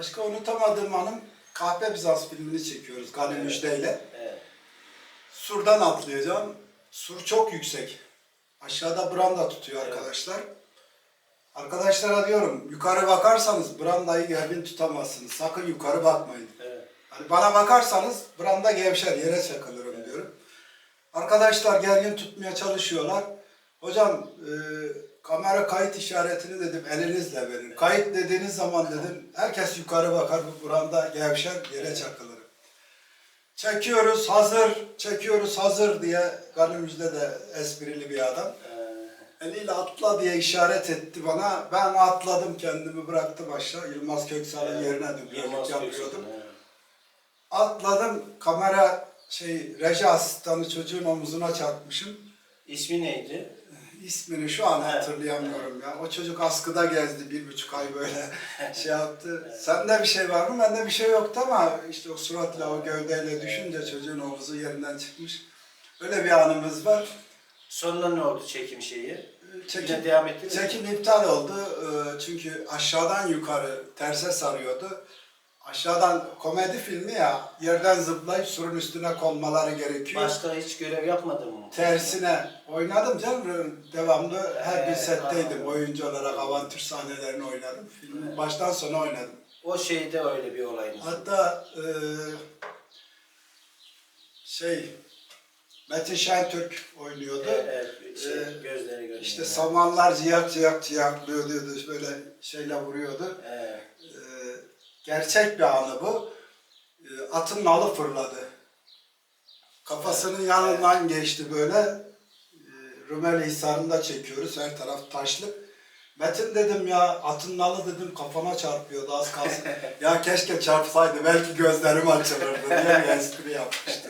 Başka unutamadığım anım Kahpe Bizans filmini çekiyoruz Gani Evet. Müjde'yle. Evet. Surdan atlayacağım. Sur çok yüksek. Aşağıda branda tutuyor Evet. arkadaşlar. Arkadaşlara diyorum yukarı bakarsanız brandayı gergin tutamazsınız. Sakın yukarı bakmayın. Evet. Hani bana bakarsanız branda gevşer yere çakılırım diyorum. Arkadaşlar gergin tutmaya çalışıyorlar. Hocam e, kamera kayıt işaretini dedim elinizle verin. Kayıt dediğiniz zaman dedim herkes yukarı bakar bu branda gevşer yere çakılırım. Çekiyoruz hazır, çekiyoruz hazır diye Ganimizde de esprili bir adam. Ee, Eliyle atla diye işaret etti bana. Ben atladım kendimi bıraktım aşağı. Yılmaz Köksal'ın yerine dublörlük yapıyordum. Atladım kamera şey reji asistanı çocuğun omuzuna çarpmışım. İsmi neydi? İsmini şu an Evet. hatırlayamıyorum ya. O çocuk askıda gezdi bir buçuk ay böyle şey yaptı. Sende bir şey var mı? Bende bir şey yoktu ama işte o suratla o gövdeyle düşünce çocuğun omuzu yerinden çıkmış. Öyle bir anımız var. Sonra ne oldu çekim şeyi? Çekim, Yine devam etti mi? çekim iptal oldu. Ee, Çünkü aşağıdan yukarı terse sarıyordu. Aşağıdan komedi filmi ya yerden zıplayıp surun üstüne konmaları gerekiyor. Başka hiç görev yapmadın mı? Tersine oynadım canım. Devamlı her Ee, setteydim. anladım. Oyuncu olarak avantür sahnelerini oynadım. Filmin baştan sona oynadım. O şeyde öyle bir olayınız. Hatta e, şey Metin Şentürk oynuyordu. Evet, evet, şey, Ee, gözleri görünüyor. İşte samanlar ciyak ciyak ciyaklıyordu. Böyle şeyle vuruyordu. Ee, gerçek bir anı bu. Ee, atın nalı fırladı. Kafasının yanından geçti böyle. Ee, Rumeli Hisarı'nda çekiyoruz. Her taraf taşlık. Metin dedim ya atın nalı dedim kafama çarpıyordu az kalsın. ya keşke çarpsaydı belki gözlerim açılırdı diye bir espri yapmıştım.